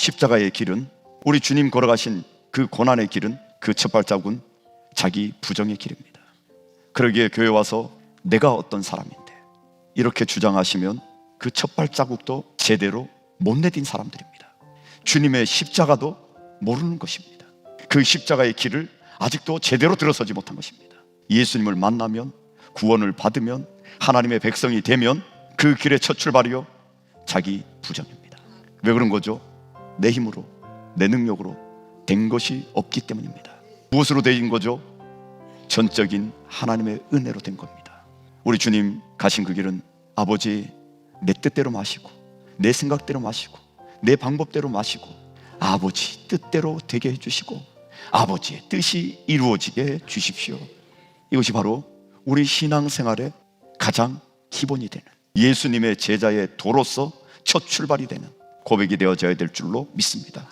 십자가의 길은 우리 주님 걸어가신 그 고난의 길은 그 첫 발자국은 자기 부정의 길입니다. 그러기에 교회 와서 내가 어떤 사람인데 이렇게 주장하시면 그 첫 발자국도 제대로 못 내딘 사람들입니다. 주님의 십자가도 모르는 것입니다. 그 십자가의 길을 아직도 제대로 들어서지 못한 것입니다. 예수님을 만나면 구원을 받으면 하나님의 백성이 되면 그 길의 첫 출발이요 자기 부정입니다. 왜 그런 거죠? 내 힘으로 내 능력으로 된 것이 없기 때문입니다. 무엇으로 된 거죠? 전적인 하나님의 은혜로 된 겁니다. 우리 주님 가신 그 길은 아버지 내 뜻대로 마시고 내 생각대로 마시고 내 방법대로 마시고 아버지 뜻대로 되게 해주시고 아버지의 뜻이 이루어지게 해 주십시오. 이것이 바로 우리 신앙생활의 가장 기본이 되는 예수님의 제자의 도로서 첫 출발이 되는 고백이 되어져야 될 줄로 믿습니다.